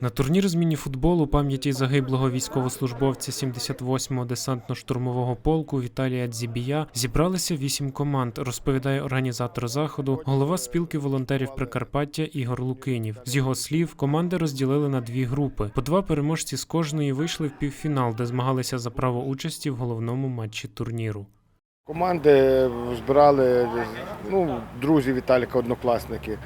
На турнір з міні-футболу пам'яті загиблого військовослужбовця 78-го десантно-штурмового полку Віталія Дзібія зібралися вісім команд, розповідає організатор заходу, голова спілки волонтерів Прикарпаття Ігор Лукинів. З його слів, команди розділили на дві групи. По два переможці з кожної вийшли в півфінал, де змагалися за право участі в головному матчі турніру. Команди збирали ну, друзі Віталіка, однокласники.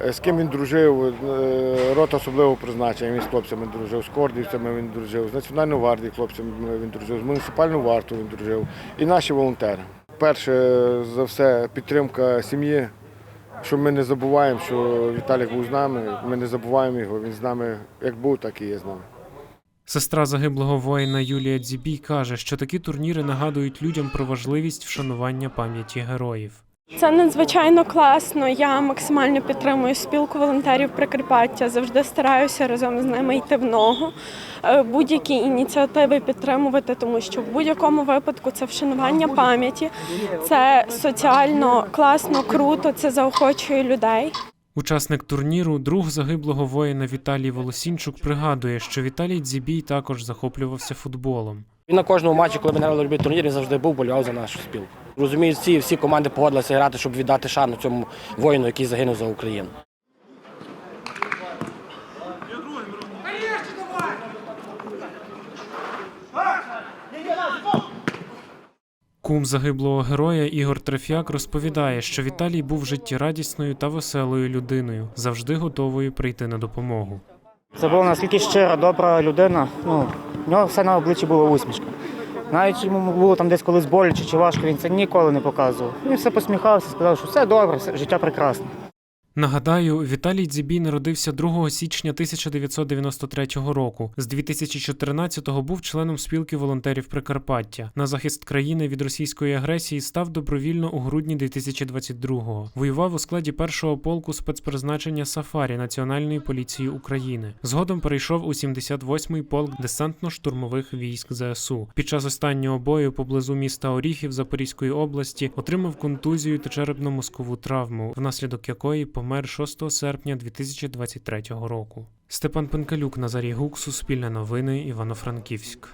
Е, З ким він дружив, е, рот особливого призначення, він з хлопцями дружив, з кордівцями він дружив, з Національною гвардією хлопцями він дружив, з муніципальною вартою він дружив. І наші волонтери. Перше за все підтримка сім'ї, що ми не забуваємо, що Віталік був з нами, ми не забуваємо його, він з нами як був, так і є з нами. Сестра загиблого воїна Юлія Дзібій каже, що такі турніри нагадують людям про важливість вшанування пам'яті героїв. Це надзвичайно класно. Я максимально підтримую спілку волонтерів Прикарпаття. Завжди стараюся разом з ними йти в ногу. Е, Будь-які ініціативи підтримувати, тому що в будь-якому випадку це вшанування пам'яті, це соціально класно, круто, це заохочує людей. Учасник турніру, друг загиблого воїна Віталій Волосінчук, пригадує, що Віталій Дзібій також захоплювався футболом. Він на кожному матчі, коли ми грали любі турнір, він завжди був, болював за нашу спілку. Розумію, всі, всі команди погодилися грати, щоб віддати шану цьому воїну, який загинув за Україну. Кум загиблого героя Ігор Трефяк розповідає, що Віталій був життєрадісною та веселою людиною, завжди готовою прийти на допомогу. Це була наскільки щира, добра людина. Ну, в нього все на обличчі була усмішка. Навіть йому було там десь колись боляче чи важко, він це ніколи не показував. Він все посміхався, сказав, що все добре, життя прекрасне. Нагадаю, Віталій Дзібій народився 2 січня 1993 року. З 2014-го був членом спілки волонтерів Прикарпаття. На захист країни від російської агресії став добровільно у грудні 2022-го. Воював у складі першого полку спецпризначення Сафарі Національної поліції України. Згодом перейшов у 78-й полк десантно-штурмових військ ЗСУ. Під час останнього бою поблизу міста Оріхів Запорізької області отримав контузію та черепно-мозкову травму, внаслідок якої помер 6 серпня 2023 року. Степан Пенкалюк, Назарій Гук, Суспільне новини, Івано-Франківськ.